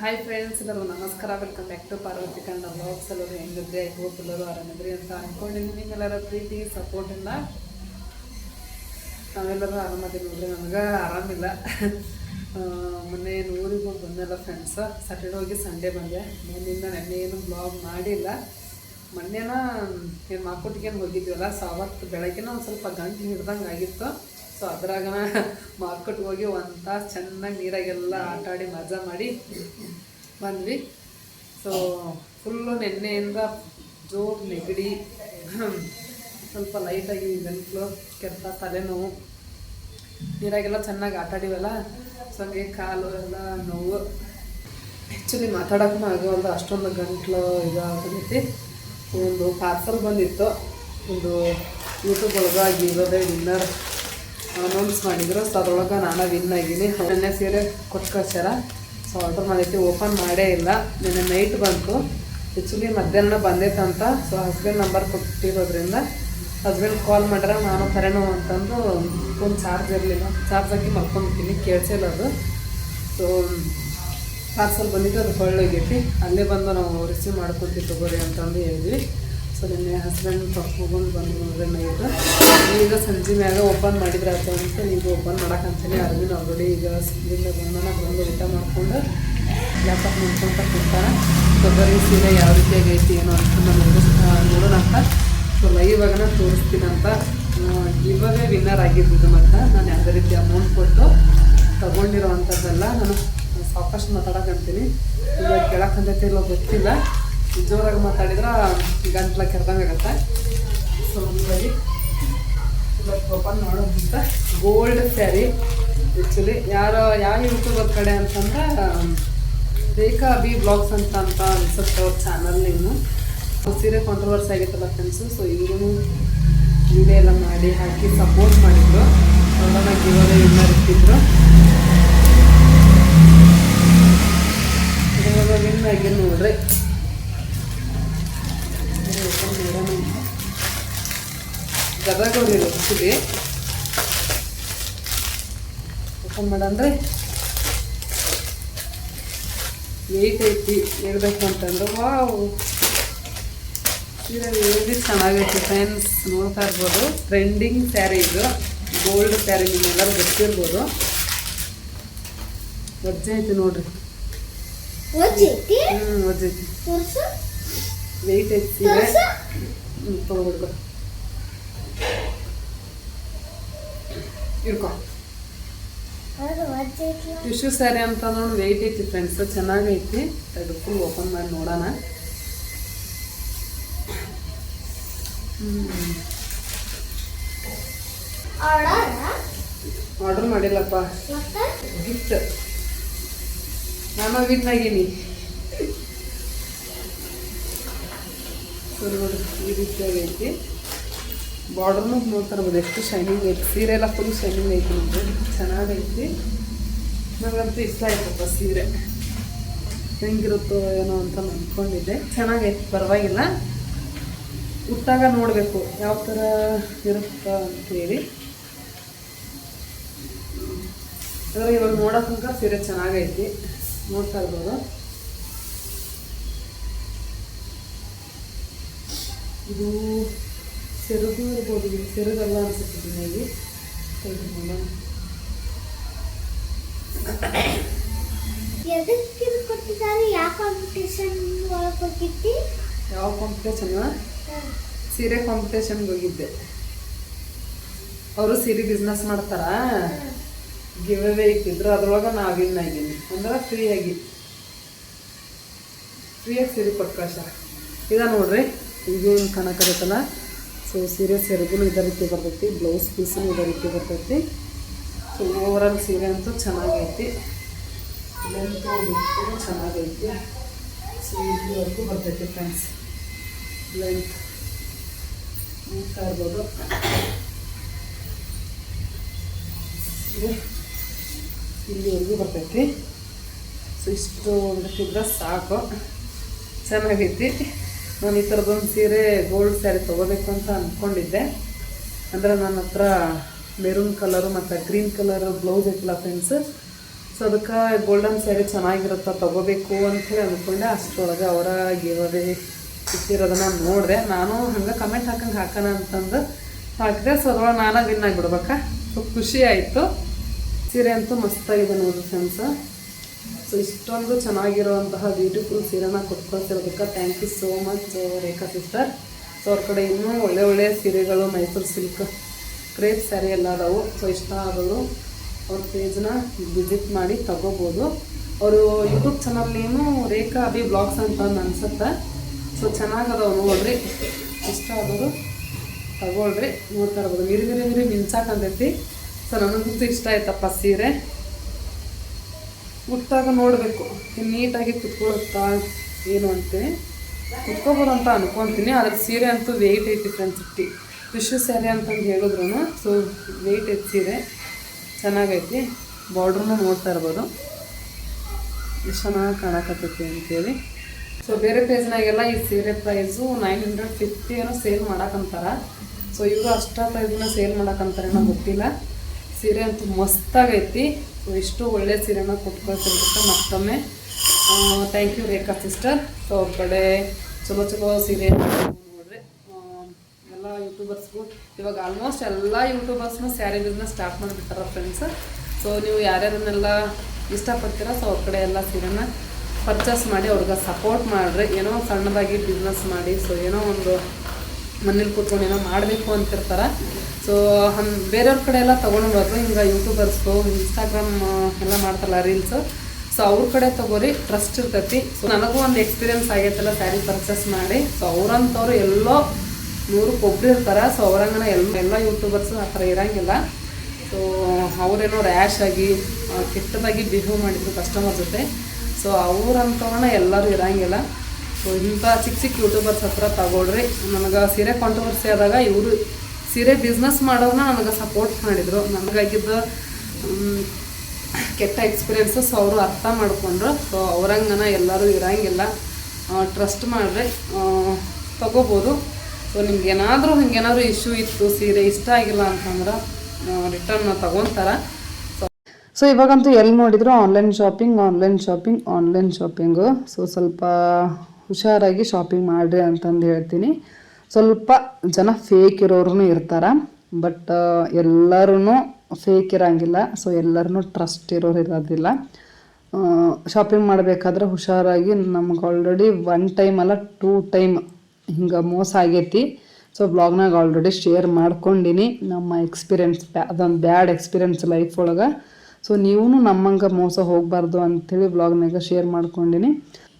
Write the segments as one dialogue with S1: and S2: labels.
S1: Hi friends ಎಲ್ಲರೂ ನಮಸ್ಕಾರ. Welcome back to Parvathi Kannada blogs ಎಲ್ಲರೂ ಹೆಂಗಿದ್ರೆ? ಹೋಪ್ ಎಲ್ಲರೂ ಆರಾಮಿದ್ರಿ ಅಂತ ಅನ್ಕೊಂಡಿದ್ದೀನಿ ನಿಮ್ಮೆಲ್ಲರ ಪ್ರೀತಿ ಸಪೋರ್ಟ್ ಸಪೋರ್ಟಿಂದ ನಾವೆಲ್ಲರೂ ಆರಾಮದೀವಿ ನೋಡ್ರಿ. ನನಗೆ ಆರಾಮಿಲ್ಲ. ಮೊನ್ನೆ ಏನು ಊರಿಗೆ ಹೋಗಿ ಬಂದೆಲ್ಲ ಫ್ರೆಂಡ್ಸ್ ಸ್ಯಾಟರ್ಡೆ ಹೋಗಿ ಸಂಡೇ ಬಂದೆ. ಮೊನ್ನೆಯಿಂದ ನೆನ್ನೆ ಏನು ಬ್ಲಾಗ್ ಮಾಡಿಲ್ಲ. ಮೊನ್ನೆನ ಏನು ಮಾರ್ಕೆಟ್ಗೇನು ಹೋಗಿದ್ವಲ್ಲ ಸೊ ಅವತ್ತು ಬೆಳಗ್ಗೆನ ಒಂದು ಸ್ವಲ್ಪ ಗಂಟು ಹಿಡ್ದಂಗೆ ಆಗಿತ್ತು. ಸೊ ಅದ್ರಾಗ ಮಾರ್ಕೆಟ್ಗೆ ಹೋಗಿ ಒಂದು ತಾಸು ಚೆನ್ನಾಗಿ ನೀರಾಗೆಲ್ಲ ಆಟ ಆಡಿ ಮಜಾ ಮಾಡಿ ಬಂದ್ವಿ. ಸೊ ಫುಲ್ಲು ನೆನ್ನೆಯಿಂದ ಜೋರು ನೆಗಡಿ, ಸ್ವಲ್ಪ ಲೈಟಾಗಿ ಗಂಟ್ಲು ಕೆರೆತ ತಲೆನೋವು, ನೀರಾಗೆಲ್ಲ ಚೆನ್ನಾಗಿ ಆಟಾಡಿವಲ್ಲ ಸೊ ಹಂಗೆ ಕಾಲು ಎಲ್ಲ ನೋವು. ಆ್ಯಕ್ಚುಲಿ ಮಾತಾಡೋಕ್ಕೂ ಆಗೋಲ್ಲ ಅಷ್ಟೊಂದು ಗಂಟ್ಲು ಇದಾಗೈತಿ ಒಂದು ಪಾರ್ಸಲ್ ಬಂದಿತ್ತು. ಒಂದು ಯೂಟ್ಯೂಬ್ ಒಳಗಾಗಿ ಇರೋದೇ ವಿನ್ನರ್ ಅನೌನ್ಸ್ ಮಾಡಿದ್ರು. ಸೊ ಅದ್ರೊಳಗೆ ನಾನು ವಿನ್ ಆಗಿದ್ದೀನಿ. ನೆನ್ನೆ ಸೀರೆ ಕೊಟ್ಟು ಕಳ್ಸ್ಯಾರ ಸೊ ಆರ್ಡರ್ ಮಾಡೈತಿ ಓಪನ್ ಮಾಡೇ ಇಲ್ಲ. ನಿನ್ನೆ ನೈಟ್ ಬಂತು. ಆ್ಯಕ್ಚುಲಿ ಮಧ್ಯಾಹ್ನ ಬಂದೈತಂತ ಸೊ ಹಸ್ಬೆಂಡ್ ನಂಬರ್ ಕೊಟ್ಟಿರೋದ್ರಿಂದ ಹಸ್ಬೆಂಡ್ ಕಾಲ್ ಮಾಡ್ರೆ ನಾನು ಕರೆನೋ ಅಂತಂದು ಫೋನ್ ಚಾರ್ಜ್ ಇರಲಿಲ್ಲ. ಚಾರ್ಜ್ ಹಾಕಿ ಮಲ್ಕೊಂಡ್ಬಿಟ್ಟಿನಿ. ಕೇಳ್ಸಿಲ್ಲ ಅದು. ಸೊ ಪಾರ್ಸಲ್ ಬಂದಿದ್ದು ಅದು ಕೊಳ್ಳೋಗೈತಿ. ಅಲ್ಲೇ ಬಂದು ನಾವು ರಿಸೀವ್ ಮಾಡ್ಕೊತೀವಿ ತಗೋರಿ ಅಂತಂದು ಹೇಳಿದ್ವಿ. ಸೊ ನಿನ್ನೆ ಹಸ್ಬೆಂಡ್ ಹೋಗೋದು ಬಂದು ನೋಡ್ರಿ ನೈಟ್ ಈಗ ಸಂಜೆ ಮ್ಯಾಗ ಓಪನ್ ಮಾಡಿದ್ರೆ ಆಯ್ತು ಅಂತ ಈಗ ಓಪನ್ ಮಾಡೋಕ್ಕಂತಲೇ ಅರ್ವಿನ್ ಆಲ್ರೆಡಿ ಈಗ ಸ್ಕೂಲಿಂದ ಬಂದನ, ಬಂದು ಊಟ ಮಾಡ್ಕೊಂಡು ಲ್ಯಾಪ್ಟಾಪ್ ನೋಡ್ಕೊಂತ ಸೊ ತೊಗರಿ ಸೀರೆ ಯಾವ ರೀತಿಯಾಗಿ ಐತಿ ಏನೋ ಅಂತ ನೋಡಿ ನೋಡೋಣ ಅಂತ ಸೊ ಲೈವ್ ಆಗನ ತೋರಿಸ್ತೀನಂತ. ಇವಾಗೇ ವಿನ್ನರ್ ಆಗಿದ್ದು ಮತ್ತು ನಾನು ಯಾವುದೇ ರೀತಿ ಅಮೌಂಟ್ ಕೊಟ್ಟು ತಗೊಂಡಿರೋ ಅಂಥದ್ದೆಲ್ಲ ನಾನು ಸಾಕಷ್ಟು ಮಾತಾಡೋಕ್ಕಂತೀನಿ ಇವಾಗ ಕೇಳಕ್ಕಂತೈತಿ ಇಲ್ಲೋ, ಗೊತ್ತಿಲ್ಲ. ಜೋರಾಗಿ ಮಾತಾಡಿದ್ರೆ ಗಂಟ್ಲ ಕೆರ್ದಂಗೆ ಆಗತ್ತೆ ಸೊ ಹಂಗಾಗಿ ಇವತ್ತು ಓಪನ್ ಮಾಡೋದಂತ ಗೋಲ್ಡ್ ಸ್ಯಾರಿ ಆ್ಯಕ್ಚುಲಿ ಯಾರೋ, ಯಾವ ಯೂಟ್ಯೂಬರ್ ಕಡೆ ಅಂತಂದ್ರೆ, ರೇಖಾ ಬಿ ಬ್ಲಾಗ್ಸ್ ಅಂತ ಅಂತ ಅನ್ಸುತ್ತೆ ಅವ್ರ ಚಾನಲ್ ಇನ್ನು ಸೀರೆ ಕಾಂಟ್ರವರ್ಸ್ ಆಗಿತ್ತಲ್ಲ ಫ್ರೆಂಡ್ಸು ಸೊ ಇವರು ವಿಡಿಯೋ ಎಲ್ಲ ಮಾಡಿ, ಹಾಕಿ ಸಪೋರ್ಟ್ ಮಾಡಿದ್ರು. ಅವರನ್ನ ಗಿವೋದೇ ವಿನ್ನರ್ ಇಟ್ಟಿದ್ರು. ವಿನ್ ಆಗಿ ನೋಡ್ರಿ. ಗದಗ ಅವ್ರು ಆ್ಯಕ್ಚುಲಿ ಓಪನ್ ಮಾಡಂದ್ರೆ ಏಟ್ ಐತಿ ಹೇಳ್ಬೇಕು ಅಂತಂದ್ರೆ ವಾವ್ ಸೀರೆ ವೇದಿ ಚೆನ್ನಾಗೈತಿ ಫ್ರೆಂಡ್ಸ್ ನೋಡ್ತಾ ಇರ್ಬೋದು. ಟ್ರೆಂಡಿಂಗ್ ಸ್ಯಾರಿ ಇದು. ಗೋಲ್ಡ್ ಸ್ಯಾರಿ ನಿಮ್ಮೆಲ್ಲರೂ ಗೊತ್ತಿರ್ಬೋದು. ವಜ್ಜೆ ಐತಿ ನೋಡ್ರಿ. ಹ್ಞೂ ವಜ್ಜೆ ಐತಿ. ವೆಯ್ಟ್ ಐತಿ ಸೀರೆ.
S2: ಅದು
S1: ಟಿಶ್ಯೂ ಸ್ಯಾರಿ ಅಂತ ನೋಡಿ ವೆಯ್ಟ್ ಐತಿ ಫ್ರೆಂಡ್ಸ್ ಚೆನ್ನಾಗೈತಿ. ಅದು ಫುಲ್ ಓಪನ್ ಮಾಡಿ ನೋಡೋಣ.
S2: ಆರ್ಡರ್
S1: ಮಾಡಿಲ್ಲಪ್ಪ. ಗಿಫ್ಟ್ ನಾನು ವಿನ್ ಆಗೀನಿ ಸೊ ನೋಡಿ ಈ ರೀತಿಯಾಗೈತಿ. ಬಾರ್ಡರ್ನು ನೋಡ್ತಾರೆ ಎಷ್ಟು ಶೈನಿಂಗ್ ಐತಿ. ಸೀರೆ ಎಲ್ಲ ಫುಲ್ ಶೈನಿಂಗ್ ಐತಿ ನಮಗೆ ಚೆನ್ನಾಗೈತಿ ನನಗಂತೂ ಇಷ್ಟ ಆಯ್ತಪ್ಪ ಸೀರೆ. ಹೆಂಗಿರುತ್ತೋ ಏನೋ ಅಂತ ಅಂದ್ಕೊಂಡಿದ್ದೆ ಚೆನ್ನಾಗೈತಿ ಪರವಾಗಿಲ್ಲ. ಉಟ್ಟಾಗ ನೋಡಬೇಕು ಯಾವ ಥರ ಇರುತ್ತಾ ಅಂತೇಳಿ. ಅದ್ರಾಗ ಇವಾಗ ನೋಡೋ ತನಕ ಸೀರೆ ಚೆನ್ನಾಗೈತಿ ನೋಡ್ತಾ ಇರ್ಬೋದು. ಇದು ಸೆರಗು ಇರ್ಬೋದು ಇದು ಸೆರಗಲ್ಲ ಅನ್ಸುತ್ತೆ ಮೇಬಿ
S2: ಎದಕ್ಕೆ ಇದು ಕೊಟ್ಟಿದ್ದಾರೆ ಯಾವ ಕಾಂಪಿಟೇಷನ್ ಒಳಗೆ ಹೋಗಿದ್ದಿ
S1: ಯಾವ ಕಾಂಪಿಟೇಷನ್ ಸೀರೆ ಕಾಂಪಿಟೇಷನ್ಗೆ ಹೋಗಿದ್ದೆ ಅವರು ಸೀರೆ ಬಿಸ್ನೆಸ್ ಮಾಡ್ತಾರ ಗಿವ್ ಅವೇ ಇಟ್ಟಿದ್ರು ಅದ್ರೊಳಗೆ ನಾ ವಿನ್ ಆಗಿನಿ ಅಂದ್ರೆ ಫ್ರೀಯಾಗಿ ಫ್ರೀಯಾಗಿ ಸೀರೆ ಪ್ರಕಾಶ ಇದ ನೋಡ್ರಿ ಈಗೇನು ಕಾಣಕತ್ತೈತಲ್ಲ ಸೊ ಸೀರೆ ಸೆರಗುನು ಇದೇ ರೀತಿ ಬರ್ತೈತಿ ಬ್ಲೌಸ್ ಪೀಸು ಇದೇ ರೀತಿ ಬರ್ತೈತಿ. ಸೊ ಓವರಾಲ್ ಸೀರೆ ಅಂತೂ ಚೆನ್ನಾಗೈತಿ. ಲೆಂತು ಚೆನ್ನಾಗೈತಿ. ಸೊ ಇಲ್ಲಿವರೆಗೂ ಬರ್ತೈತಿ ಫ್ರೆಂಡ್ಸ್ ಲೆಂತ್ ನೋಡ್ತಾ ಇರ್ಬೋದು ಇಲ್ಲಿವರೆಗೂ ಬರ್ತೈತಿ. ಸೊ ಇಷ್ಟು ಒಂದಕ್ಕಿದ್ರೆ ಸಾಕು. ಚೆನ್ನಾಗೈತಿ. ನಾನು ಈ ಥರದ್ದೊಂದು ಸೀರೆ ಗೋಲ್ಡ್ ಸ್ಯಾರಿ ತೊಗೋಬೇಕು ಅಂತ ಅಂದ್ಕೊಂಡಿದ್ದೆ ಅಂದರೆ ನನ್ನ ಹತ್ರ ಮೆರೂನ್ ಕಲರು ಮತ್ತು ಗ್ರೀನ್ ಕಲರ್ ಬ್ಲೌಸ್ ಇತ್ತಲ್ಲ ಫ್ರೆಂಡ್ಸ್ ಸೊ ಅದಕ್ಕೆ ಗೋಲ್ಡನ್ ಸ್ಯಾರಿ ಚೆನ್ನಾಗಿರುತ್ತಾ ತಗೋಬೇಕು ಅಂತೇಳಿ ಅಂದ್ಕೊಂಡೆ ಅಷ್ಟರೊಳಗೆ ಅವರ ಗಿವವೇ ಇಟ್ಟಿರೋದನ್ನ ನೋಡಿದೆ. ನಾನು ಹಂಗೆ ಕಮೆಂಟ್ ಹಾಕಂಗೆ ಹಾಕೋಣ ಅಂತಂದು ಹಾಕಿದೆ. ಸೊ ಅದರೊಳಗೆ ನಾನು ವಿನ್ ಆಗಿಬಿಡ್ಬೇಕಾ? ಸೊ ಖುಷಿ ಆಯಿತು. ಸೀರೆ ಅಂತೂ ಮಸ್ತಾಗಿದೆ ನೋಡಿರಿ ಫ್ರೆಂಡ್ಸ್ ಸೊ ಇಷ್ಟೊಂದು ಚೆನ್ನಾಗಿರುವಂತಹ ಬ್ಯೂಟಿಫುಲ್ ಸೀರೆನ ಕೊಟ್ಕೊಳ್ತಿರೋದಕ್ಕೆ thank you so much Rekha sister so ಅವ್ರ ಕಡೆ ಇನ್ನೂ ಒಳ್ಳೆ ಒಳ್ಳೆ ಸೀರೆಗಳು, ಮೈಸೂರು ಸಿಲ್ಕ್ ಕ್ರೇಪ್ ಸ್ಯಾರಿ ಎಲ್ಲ ಅದಾವು. ಸೊ ಇಷ್ಟ ಆಗೋದು ಅವ್ರ ಪೇಜ್ನ ವಿಸಿಟ್ ಮಾಡಿ ತಗೋಬೋದು. ಅವರು ಯೂಟ್ಯೂಬ್ ಚಾನಲ್ನೇನು ರೇಖಾ ಅಭಿ ಬ್ಲಾಗ್ಸ್ ಅಂತ ಅನ್ಸುತ್ತೆ. ಸೊ ಚೆನ್ನಾಗದವು ನೋಡ್ರಿ. ಇಷ್ಟ ಆಗೋದು ತಗೊಳ್ರಿ. ನೋಡ್ತಾ ಇರ್ಬೋದು. ಮಿರಿ ಮಿರಿ ಮಿರಿ, ಮಿಂಚಾಕಂತೈತಿ. ಸೊ ನನಗಂತೂ ಇಷ್ಟ ಆಯ್ತಪ್ಪ ಸೀರೆ. ಮುಟ್ಟಾಗ ನೋಡಬೇಕು. ನೀಟಾಗಿ ಕುತ್ಕೊಳುತ್ತಾ ಏನು ಅಂತೇಳಿ ಕುತ್ಕೋಬೋದು ಅಂತ ಅನ್ಕೊತೀನಿ ಅದ್ರ ಸೀರೆ ಅಂತೂ ವೆಯ್ಟ್ ಐತಿ ಫ್ರೆಂಡ್ಸ್ ಇಟ್ಟು ಫಿಶು ಸ್ಯಾರಿ ಅಂತಂದು ಹೇಳಿದ್ರು ಸೊ ವೆಯ್ಟ್ ಐತಿ ಸೀರೆ. ಚೆನ್ನಾಗೈತಿ. ಬಾರ್ಡ್ರನ್ನು ನೋಡ್ತಾ ಇರ್ಬೋದು. ಎಷ್ಟು ಚೆನ್ನಾಗಿ ಕಾಣಕತ್ತೈತಿ ಅಂತೇಳಿ. ಸೊ ಬೇರೆ ಪೇಜ್ನಾಗೆಲ್ಲ ಈ ಸೀರೆ ಪ್ರೈಸು ನೈನ್ ಹಂಡ್ರೆಡ್ ಫಿಫ್ಟಿ ಏನೋ ಸೇಲ್ ಮಾಡಕ್ಕಂತಾರ ಸೊ ಇವರು ಅಷ್ಟ ಪ್ರೈಸ್ನ ಸೇಲ್ ಮಾಡಕ್ಕಂತಾರೇನೋ ಗೊತ್ತಿಲ್ಲ. ಸೀರೆ ಅಂತೂ ಮಸ್ತಾಗೈತಿ. ಸೊ ಇಷ್ಟು ಒಳ್ಳೆ ಸೀರೆನ ಕೊಟ್ಕೊಳ್ತಿರ್ಬೇಕು ಮತ್ತೊಮ್ಮೆ. Thank you Rekha sister so ಅವ್ರ ಕಡೆ ಚಲೋ ಚಲೋ ಸೀರೆ ನೋಡ್ರಿ. ಎಲ್ಲ ಯೂಟ್ಯೂಬರ್ಸ್ಗೂ ಇವಾಗ ಆಲ್ಮೋಸ್ಟ್ ಎಲ್ಲ ಯೂಟ್ಯೂಬರ್ಸ್ನು ಸ್ಯಾರಿ ಬಿಸ್ನೆಸ್ ಸ್ಟಾರ್ಟ್ ಮಾಡಿಬಿಟ್ಟಾರ ಫ್ರೆಂಡ್ಸ್ ಸೊ ನೀವು ಯಾರ್ಯಾರನ್ನೆಲ್ಲ ಇಷ್ಟಪಡ್ತೀರ ಸೊ ಅವ್ರ ಕಡೆ ಎಲ್ಲ ಸೀರೆನ ಪರ್ಚೇಸ್ ಮಾಡಿ ಅವ್ರಿಗೆ ಸಪೋರ್ಟ್ ಮಾಡಿರಿ. ಏನೋ ಸಣ್ಣದಾಗಿ ಬಿಸ್ನೆಸ್ ಮಾಡಿ ಸೊ ಏನೋ ಒಂದು ಮನೇಲಿ ಕೂತ್ಕೊಂಡು ಏನೋ ಮಾಡಬೇಕು ಅಂತಿರ್ತಾರೆ. ಸೊ ಹಂ ಬೇರೆಯವ್ರ ಕಡೆ ಎಲ್ಲ ತೊಗೊಂಡ್ಬಾರ್ದು ಹಿಂಗೆ ಯೂಟ್ಯೂಬರ್ಸ್ದು ಇನ್ಸ್ಟಾಗ್ರಾಮ್ ಎಲ್ಲ ಮಾಡ್ತಾರಲ್ಲ ರೀಲ್ಸು ಸೊ ಅವ್ರ ಕಡೆ ತಗೋರಿ ಟ್ರಸ್ಟ್ ಇರ್ತೈತಿ. ಸೊ ನನಗೂ ಒಂದು ಎಕ್ಸ್ಪೀರಿಯನ್ಸ್ ಆಗೈತಲ್ಲ ಸ್ಯಾರಿ ಪರ್ಚೇಸ್ ಮಾಡಿ. ಸೊ ಅವ್ರಂಥವ್ರು ಎಲ್ಲೋ ನೂರಕ್ಕೆ ಒಬ್ರು ಇರ್ತಾರೆ. ಸೊ ಅವ್ರಂಗನ ಎಲ್ಲ ಎಲ್ಲ ಯೂಟ್ಯೂಬರ್ಸು ಆ ಥರ ಇರೋಂಗಿಲ್ಲ. ಸೊ ಅವರೇನೋ ರ್ಯಾಶ್ ಆಗಿ ಕೆಟ್ಟದಾಗಿ ಬಿಹೇವ್ ಮಾಡಿದ್ರು ಕಸ್ಟಮರ್ ಜೊತೆ. ಸೊ ಅವ್ರಂಥವ್ರನ್ನ ಎಲ್ಲರೂ ಇರೋಂಗಿಲ್ಲ. ಸೊ ಇಂಥ ಚಿಕ್ಕ ಚಿಕ್ಕ ಯೂಟ್ಯೂಬರ್ಸ್ ಹತ್ರ ತಗೊಳ್ರಿ. ನನಗೆ ಸೀರೆ ಕಾಂಟ್ರವರ್ಸಿ ಆದಾಗ ಇವರು ಸೀರೆ ಬಿಸ್ನೆಸ್ ಮಾಡೋದನ್ನ ನನಗೆ ಸಪೋರ್ಟ್ ಮಾಡಿದರು. ನನಗಾಗಿದ್ದ ಕೆಟ್ಟ ಎಕ್ಸ್ಪೀರಿಯೆನ್ಸಸ್ ಅವರು ಅರ್ಥ ಮಾಡಿಕೊಂಡ್ರು. ಸೊ ಅವ್ರಂಗನ ಎಲ್ಲರೂ ಇರೋಂಗಿಲ್ಲ. ಟ್ರಸ್ಟ್ ಮಾಡಿರಿ. ತಗೋಬೋದು. ಸೊ ನಿಮ್ಗೆ ಏನಾದರೂ ಹಿಂಗೇನಾದರೂ ಇಶ್ಯೂ ಇತ್ತು, ಸೀರೆ ಇಷ್ಟ ಆಗಿಲ್ಲ ಅಂತಂದ್ರೆ ರಿಟರ್ನ್ ತಗೊತಾರೆ. ಸೊ ಇವಾಗಂತೂ ಎಲ್ಲಿ ನೋಡಿದ್ರು? Online shopping online shopping online shopping so ಸ್ವಲ್ಪ ಹುಷಾರಾಗಿ ಶಾಪಿಂಗ್ ಮಾಡಿರಿ ಅಂತಂದು ಹೇಳ್ತೀನಿ. ಸ್ವಲ್ಪ ಜನ ಫೇಕ್ ಇರೋರು ಇರ್ತಾರೆ ಬಟ್ ಎಲ್ಲರೂ ಫೇಕ್ ಇರೋಂಗಿಲ್ಲ ಸೊ ಎಲ್ಲರೂ ಟ್ರಸ್ಟ್ ಇರೋರು ಇರೋದಿಲ್ಲ. ಶಾಪಿಂಗ್ ಮಾಡಬೇಕಾದ್ರೆ ಹುಷಾರಾಗಿ ನಮ್ಗೆ ಆಲ್ರೆಡಿ ಒನ್ ಟೈಮ್ ಅಲ್ಲ ಟೂ ಟೈಮ್ ಹಿಂಗೆ ಮೋಸ ಆಗೈತಿ. ಸೊ ಬ್ಲಾಗ್ನಾಗ ಆಲ್ರೆಡಿ ಶೇರ್ ಮಾಡ್ಕೊಂಡಿನಿ ನಮ್ಮ ಎಕ್ಸ್ಪೀರಿಯನ್ಸ್ ಬ್ಯಾ, ಅದೊಂದು ಬ್ಯಾಡ್ ಎಕ್ಸ್ಪೀರಿಯನ್ಸ್ ಲೈಫ್ ಒಳಗೆ. ಸೊ ನೀವು ನಮ್ಮಂಗೆ ಮೋಸ ಹೋಗಬಾರ್ದು ಅಂಥೇಳಿ ಬ್ಲಾಗ್ನಾಗ ಶೇರ್ ಮಾಡ್ಕೊಂಡಿನಿ.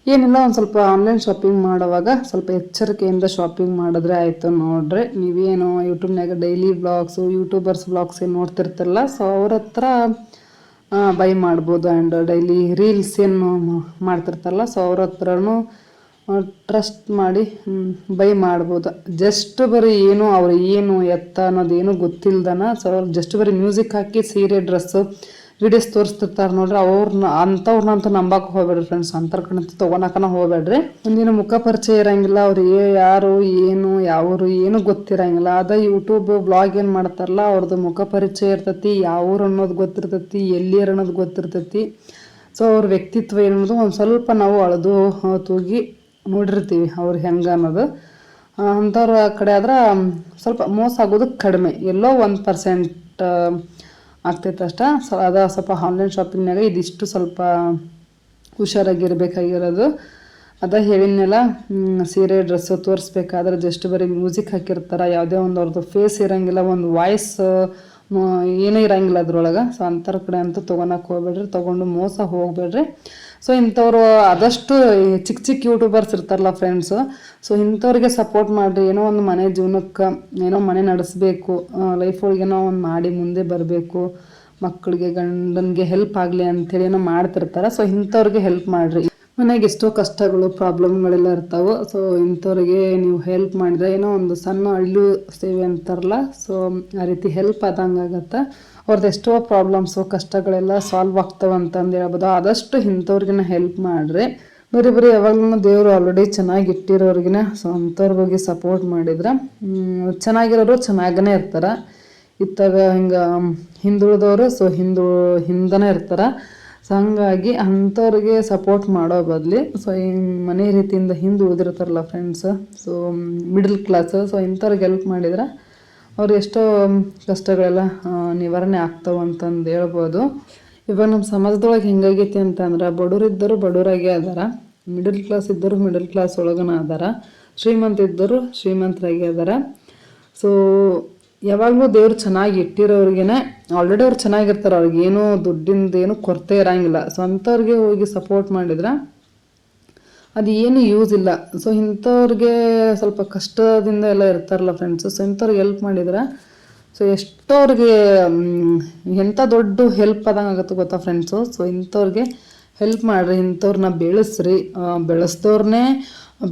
S1: ಏನಿಲ್ಲ, ಒಂದು ಸ್ವಲ್ಪ ಆನ್ಲೈನ್ ಶಾಪಿಂಗ್ ಮಾಡುವಾಗ ಸ್ವಲ್ಪ ಎಚ್ಚರಿಕೆಯಿಂದ ಶಾಪಿಂಗ್ ಮಾಡಿದ್ರೆ ಆಯಿತು ನೋಡ್ರಿ. ನೀವೇನು ಯೂಟ್ಯೂಬ್ನಾಗ ಡೈಲಿ ಬ್ಲಾಗ್ಸು ಯೂಟ್ಯೂಬರ್ಸ್ ಬ್ಲಾಗ್ಸ್ ಏನು ನೋಡ್ತಿರ್ತಿರಲ್ಲ ಸೊ ಅವ್ರ ಹತ್ರ ಬೈ ಮಾಡ್ಬೋದು ಆ್ಯಂಡ್ ಡೈಲಿ ರೀಲ್ಸ್ ಏನು ಮಾಡ್ತಿರ್ತಾರಲ್ಲ ಸೊ ಅವ್ರ ಹತ್ರನೂ ಟ್ರಸ್ಟ್ ಮಾಡಿ ಬೈ ಮಾಡ್ಬೋದು. ಜಸ್ಟ್ ಬರೀ ಏನು ಅವ್ರು ಏನು ಎತ್ತ ಅನ್ನೋದೇನು ಗೊತ್ತಿಲ್ದನ ಸೊ ಅವ್ರು ಜಸ್ಟ್ ಬರೀ ಮ್ಯೂಸಿಕ್ ಹಾಕಿ, ಸೀರೆ ಡ್ರೆಸ್ಸು ವಿಡಿಯೋಸ್ ತೋರಿಸ್ತಿರ್ತಾರೆ ನೋಡ್ರಿ ಅವ್ರನ್ನ ಅಂಥವ್ರನ್ನಂತೂ ನಂಬಕ್ಕೆ ಹೋಗ್ಬೇಡ್ರಿ ಫ್ರೆಂಡ್ಸ್ ಅಂಥವ್ರ ತೊಗೊಳಕನ ಹೋಗ್ಬೇಡ್ರಿ. ಒಂದಿನ ಮುಖ ಪರಿಚಯ ಇರಂಗಿಲ್ಲ, ಅವ್ರು ಯಾರು, ಏನು, ಯಾವರು, ಏನು ಗೊತ್ತಿರಂಗಿಲ್ಲ. ಅದ ಯೂಟ್ಯೂಬ್ ಬ್ಲಾಗ್ ಏನು ಮಾಡ್ತಾರಲ್ಲ ಅವ್ರದ್ದು ಮುಖ ಪರಿಚಯ ಇರ್ತೈತಿ, ಯಾವ್ರು ಅನ್ನೋದು ಗೊತ್ತಿರ್ತೈತಿ, ಎಲ್ಲಿಯರ್ ಅನ್ನೋದು ಗೊತ್ತಿರ್ತೈತಿ. ಸೊ ಅವ್ರ ವ್ಯಕ್ತಿತ್ವ ಏನನ್ನೋದು ಒಂದು ಸ್ವಲ್ಪ ನಾವು ಅಳದು ತೂಗಿ ನೋಡಿರ್ತೀವಿ ಅವ್ರು ಹೆಂಗೆ ಅನ್ನೋದು. ಅಂಥವ್ರ ಕಡೆ ಆದ್ರೆ ಸ್ವಲ್ಪ ಮೋಸ ಆಗೋದು ಕಡಿಮೆ. ಎಲ್ಲೋ ಒಂದು ಪರ್ಸೆಂಟ್ ಆಗ್ತೈತೆ ಅಷ್ಟ. ಸೊ ಅದ ಸ್ವಲ್ಪ ಆನ್ಲೈನ್ ಶಾಪಿಂಗ್ನಾಗ ಇದಿಷ್ಟು ಸ್ವಲ್ಪ ಹುಷಾರಾಗಿರ್ಬೇಕಾಗಿರೋದು. ಅದ ಹೇಳಿದ್ನೆಲ್ಲ ಸೀರೆ ಡ್ರೆಸ್ಸು ತೋರಿಸ್ಬೇಕಾದ್ರೆ ಜಸ್ಟ್ ಬರೀ ಮ್ಯೂಸಿಕ್ ಹಾಕಿರ್ತಾರೆ. ಯಾವುದೇ ಒಂದು ಅವ್ರದ್ದು ಫೇಸ್ ಇರೋಂಗಿಲ್ಲ, ಒಂದು ವಾಯ್ಸ್ ಏನೂ ಇರಂಗಿಲ್ಲ ಅದ್ರೊಳಗೆ. ಸೊ ಅಂಥವ್ರ ಕಡೆ ಅಂತೂ ತೊಗೊಳಕ್ಕೆ ಹೋಗ್ಬೇಡ್ರಿ. ತೊಗೊಂಡು ಮೋಸ ಹೋಗ್ಬೇಡ್ರಿ. ಸೊ ಇಂಥವ್ರು ಆದಷ್ಟು ಚಿಕ್ಕ ಚಿಕ್ಕ ಯೂಟ್ಯೂಬರ್ಸ್ ಇರ್ತಾರಲ್ಲ ಫ್ರೆಂಡ್ಸು ಸೊ ಇಂಥವ್ರಿಗೆ ಸಪೋರ್ಟ್ ಮಾಡಿರಿ. ಏನೋ ಒಂದು ಮನೆ ಜೀವನಕ್ಕೆ ಏನೋ ಮನೆ ನಡೆಸಬೇಕು. ಲೈಫ್ ಏನೋ ಒಂದು ಮಾಡಿ ಮುಂದೆ ಬರಬೇಕು. ಮಕ್ಕಳಿಗೆ ಗಂಡನಿಗೆ ಹೆಲ್ಪ್ ಆಗಲಿ ಅಂಥೇಳಿ ಏನೋ ಮಾಡ್ತಿರ್ತಾರೆ. ಸೊ ಇಂಥವ್ರಿಗೆ ಹೆಲ್ಪ್ ಮಾಡಿರಿ. ಮನೆಗೆ ಎಷ್ಟೋ ಕಷ್ಟಗಳು ಪ್ರಾಬ್ಲಮ್ಗಳೆಲ್ಲ ಇರ್ತಾವೆ. ಸೊ ಇಂಥವ್ರಿಗೆ ನೀವು ಹೆಲ್ಪ್ ಮಾಡಿದ್ರೆ ಏನೋ ಒಂದು ಸಣ್ಣ ಹಳ್ಳಿ ಸೇವೆ ಅಂತಾರಲ್ಲ ಸೊ ಆ ರೀತಿ ಹೆಲ್ಪ್ ಆದಂಗೆ ಆಗತ್ತೆ. ಅವ್ರದ್ದು ಎಷ್ಟೋ ಪ್ರಾಬ್ಲಮ್ಸು ಕಷ್ಟಗಳೆಲ್ಲ ಸಾಲ್ವ್ ಆಗ್ತಾವೆ ಅಂತಂದು ಹೇಳ್ಬೋದು. ಆದಷ್ಟು ಇಂಥವ್ರಿಗಿನ ಹೆಲ್ಪ್ ಮಾಡಿರಿ. ಬರೀ ಬರೀ ಯಾವಾಗಲೂ ದೇವರು ಆಲ್ರೆಡಿ ಚೆನ್ನಾಗಿ ಇಟ್ಟಿರೋರ್ಗಿನ ಸೊ ಅಂಥವ್ರಿಗೆ ಹೋಗಿ ಸಪೋರ್ಟ್ ಮಾಡಿದ್ರೆ ಚೆನ್ನಾಗಿರೋರು ಚೆನ್ನಾಗೇ ಇರ್ತಾರೆ. ಇತ್ತಾಗ ಹಿಂಗೆ ಹಿಂದುಳಿದವರು ಸೊ ಹಿಂದು, ಹಿಂದನೇ ಇರ್ತಾರೆ. ಹಂಗಾಗಿ ಅಂಥವ್ರಿಗೆ ಸಪೋರ್ಟ್ ಮಾಡೋ ಬದಲಿ ಸೊ ಈ ಮನೆ ರೀತಿಯಿಂದ ಹಿಂದೆ ಉಳಿದಿರ್ತಾರಲ್ಲ friends so middle class so ಇಂಥವ್ರಿಗೆ ಹೆಲ್ಪ್ ಮಾಡಿದ್ರೆ ಅವ್ರು ಎಷ್ಟೋ ಕಷ್ಟಗಳೆಲ್ಲ ನಿವಾರಣೆ ಆಗ್ತಾವೆ ಅಂತಂದು ಹೇಳ್ಬೋದು. ಇವಾಗ ನಮ್ಮ ಸಮಾಜದೊಳಗೆ ಹೆಂಗಾಗೈತಿ ಅಂತಂದ್ರೆ, ಬಡವರಿದ್ದರೂ ಬಡವರಾಗೆ ಅದಾರ ಮಿಡಲ್ ಕ್ಲಾಸ್ ಇದ್ದರು ಮಿಡಲ್ ಕ್ಲಾಸ್ ಒಳಗನ ಅದಾರ, ಶ್ರೀಮಂತ ಇದ್ದರು ಶ್ರೀಮಂತರಾಗಿ ಅದಾರ. ಸೊ ಯಾವಾಗಲೂ ದೇವ್ರು ಚೆನ್ನಾಗಿ ಇಟ್ಟಿರೋರಿಗೇನೆ ಆಲ್ರೆಡಿ ಅವ್ರು ಚೆನ್ನಾಗಿರ್ತಾರೆ, ಅವ್ರಿಗೆ ಏನೂ ದುಡ್ಡಿಂದ ಏನು ಕೊರತೆ ಇರಂಗಿಲ್ಲ. ಸೊ ಅಂಥವ್ರಿಗೆ ಹೋಗಿ ಸಪೋರ್ಟ್ ಮಾಡಿದ್ರೆ ಅದು ಏನು ಯೂಸ್ ಇಲ್ಲ. ಸೊ ಇಂಥವ್ರಿಗೆ ಸ್ವಲ್ಪ ಕಷ್ಟದಿಂದ ಎಲ್ಲ ಇರ್ತಾರಲ್ಲ ಫ್ರೆಂಡ್ಸು ಸೊ ಇಂಥವ್ರಿಗೆ ಹೆಲ್ಪ್ ಮಾಡಿದ್ರೆ ಸೊ ಎಷ್ಟೋರಿಗೆ ಎಂಥ ದೊಡ್ಡ ಹೆಲ್ಪ್ ಆದಂಗೆ ಆಗುತ್ತೆ ಗೊತ್ತಾ ಫ್ರೆಂಡ್ಸು ಸೊ ಇಂಥವ್ರಿಗೆ ಹೆಲ್ಪ್ ಮಾಡಿರಿ ಇಂಥವ್ರನ್ನ ಬೆಳೆಸ್ರಿ. ಬೆಳೆಸ್ದವ್ರನ್ನೇ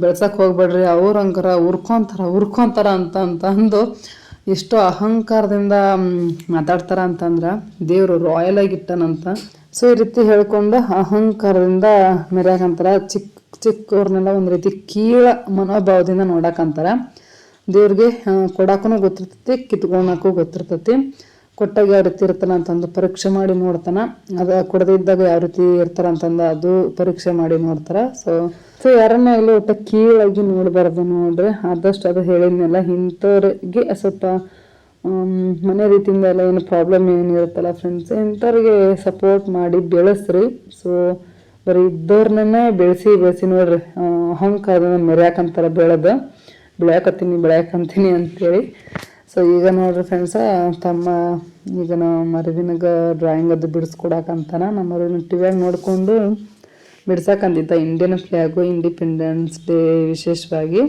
S1: ಬೆಳ್ಸಕ್ಕೆ ಹೋಗ್ಬೇಡ್ರಿ. ಅವ್ರು ಹಂಗಾರ ಉರ್ಕೊಂತಾರ ಉರ್ಕೊಂತಾರ ಅಂತ ಅಂತ ಅಂದು ಎಷ್ಟು ಅಹಂಕಾರದಿಂದ ಮಾತಾಡ್ತಾರ ಅಂತಂದ್ರೆ ದೇವರು ರಾಯಲ್ ಇಟ್ಟನಂತ ಸೊ ಈ ರೀತಿ ಹೇಳ್ಕೊಂಡು ಅಹಂಕಾರದಿಂದ ಮೆರ್ಯಾಕಂತಾರ. ಚಿಕ್ಕ ಚಿಕ್ಕವ್ರನ್ನೆಲ್ಲ ಒಂದು ರೀತಿ ಕೀಳ ಮನೋಭಾವದಿಂದ ನೋಡಕ್ಕಂತಾರ ದೇವ್ರಿಗೆ ಕೊಡಕ್ಕೂ ಗೊತ್ತಿರ್ತೈತಿ ಕಿತ್ಕೊಳಕ್ಕೂ ಗೊತ್ತಿರ್ತೈತಿ. ಕೊಟ್ಟಾಗ ಯಾವ ರೀತಿ ಇರ್ತಾನ ಅಂತಂದು ಪರೀಕ್ಷೆ ಮಾಡಿ ನೋಡ್ತಾನ. ಅದು ಕೊಡದೇ ಇದ್ದಾಗ ಯಾವ ರೀತಿ ಇರ್ತಾರ ಅಂತಂದ ಅದು ಪರೀಕ್ಷೆ ಮಾಡಿ ನೋಡ್ತಾರ. ಸೊ ಸೊ ಯಾರನ್ನೇ ಆಗಲಿ ಒಟ್ಟ ಕೀಳಾಗಿ ನೋಡಬಾರ್ದು ನೋಡ್ರಿ. ಆದಷ್ಟು ಅದು ಹೇಳಿದ್ನೆಲ್ಲ, ಇಂಥವ್ರಿಗೆ ಸ್ವಲ್ಪ ಮನೆ ರೀತಿಯಿಂದ ಎಲ್ಲ ಏನು ಪ್ರಾಬ್ಲಮ್ ಏನಿರುತ್ತಲ್ಲ ಫ್ರೆಂಡ್ಸ್ ಇಂಥವ್ರಿಗೆ ಸಪೋರ್ಟ್ ಮಾಡಿ ಬೆಳೆಸ್ರಿ. ಸೊ ಬರೀ ಇದ್ದವ್ರನ್ನೇ ಬೆಳೆಸಿ ಬೆಳೆಸಿ ನೋಡ್ರಿ. ಹಂಗೆ ಅದನ್ನ ಮೆರ್ಯಾಕಂತಾರ ಬೆಳೆದು. ಬೆಳ್ಯಾಕತ್ತೀನಿ, ಬೆಳ್ಯಾಕಂತೀನಿ ಅಂತೇಳಿ. ಸೊ ಈಗ ನೋಡ್ರಿ ಫ್ರೆಂಡ್ಸ ತಮ್ಮ ಈಗ ನಾವು ಮರುದಿನಾಗ ಡ್ರಾಯಿಂಗ್ ಅದು ಬಿಡಿಸ್ಕೊಡಕಂತಾನ ನಮ್ಮ ಟಿವಿಯಾಗ ನೋಡಿಕೊಂಡು ಬಿಡ್ಸಕ್ಕಂದಿದ್ದ ಇಂಡಿಯನ್ ಫ್ಲ್ಯಾಗು ಇಂಡಿಪೆಂಡೆನ್ಸ್ ಡೇ ವಿಶೇಷವಾಗಿ.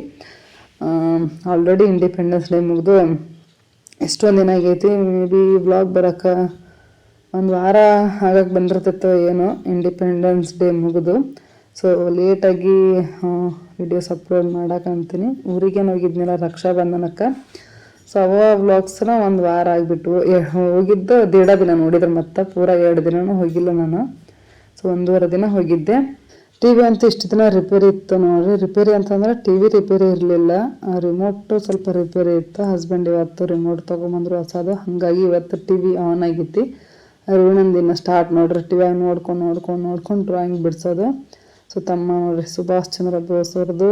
S1: ಆಲ್ರೆಡಿ ಇಂಡಿಪೆಂಡೆನ್ಸ್ ಡೇ ಮುಗಿದು ಎಷ್ಟೊಂದು ದಿನ ಆಗೈತಿ ಮೇ ಬಿ ವ್ಲಾಗ್ ಬರೋಕ್ಕೆ ಒಂದು ವಾರ ಆಗಕ್ಕೆ ಬಂದಿರ್ತೈತೋ ಏನೋ ಇಂಡಿಪೆಂಡೆನ್ಸ್ ಡೇ ಮುಗಿದು. ಸೊ ಲೇಟಾಗಿ ವಿಡಿಯೋಸ್ ಅಪ್ಲೋಡ್ ಮಾಡಕ್ಕಂತೀನಿ ಊರಿಗೇನು ರಕ್ಷಾ ರಕ್ಷಾಬಂಧನಕ್ಕೆ. ಸೊ ಅವ ವ್ಲಾಗ್ಸ್ನ ಒಂದು ವಾರ ಆಗಿಬಿಟ್ಟು ಹೋಗಿದ್ದು ದೇಡ ದಿನ ನೋಡಿದ್ರೆ ಮತ್ತೆ. ಪೂರ ಎರಡು ದಿನನೂ ಹೋಗಿಲ್ಲ ನಾನು. ಸೊ ಒಂದೂವರೆ ದಿನ ಹೋಗಿದ್ದೆ. ಟಿ ವಿ ಅಂತೂ ಇಷ್ಟು ದಿನ ರಿಪೇರಿ ಇತ್ತು ನೋಡ್ರಿ. ರಿಪೇರಿ ಅಂತಂದ್ರೆ ಟಿ ವಿ ರಿಪೇರಿ ಇರಲಿಲ್ಲ. ರಿಮೋಟು ಸ್ವಲ್ಪ ರಿಪೇರಿ ಇತ್ತು. ಹಸ್ಬೆಂಡ್ ಇವತ್ತು ರಿಮೋಟ್ ತೊಗೊಂಬಂದ್ರು. ಹೊಸದು. ಹಾಗಾಗಿ ಇವತ್ತು ಟಿ ವಿ ಆನ್ ಆಗೈತಿ ಅರುಣಂದು ದಿನ ಸ್ಟಾರ್ಟ್ ನೋಡ್ರಿ. ಟಿ ವಿ ನೋಡ್ಕೊಂಡು ನೋಡ್ಕೊಂಡು ನೋಡ್ಕೊಂಡು ಡ್ರಾಯಿಂಗ್ ಬಿಡಿಸೋದು. ಸೊ ತಮ್ಮ ನೋಡ್ರಿ. ಸುಭಾಷ್ ಚಂದ್ರ ಬೋಸ್ ಅವ್ರದ್ದು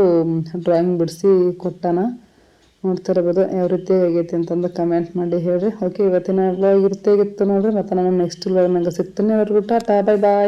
S1: ಡ್ರಾಯಿಂಗ್ ಬಿಡಿಸಿ ಕೊಟ್ಟಾನ. ನೋಡ್ತಿರ್ಬೋದು ಯಾವ ರೀತಿ ಆಗೈತಿ ಅಂತಂದು ಕಮೆಂಟ್ ಮಾಡಿ ಹೇಳಿ ಓಕೆ ಇವತ್ತಿನ ವ್ಲಾಗ್ ಇರ್ತಾಗಿತ್ತು ನೋಡ್ರಿ ಮತ್ತೆ ನಾನು ನೆಕ್ಸ್ಟ್ ವ್ಲಾಗ್ನಾಗ ಸಿಗ್ತೀನಿ. ಅವ್ರಿಗೂ ಟಾಟಾ ಬಾಯ್ ಬಾಯ್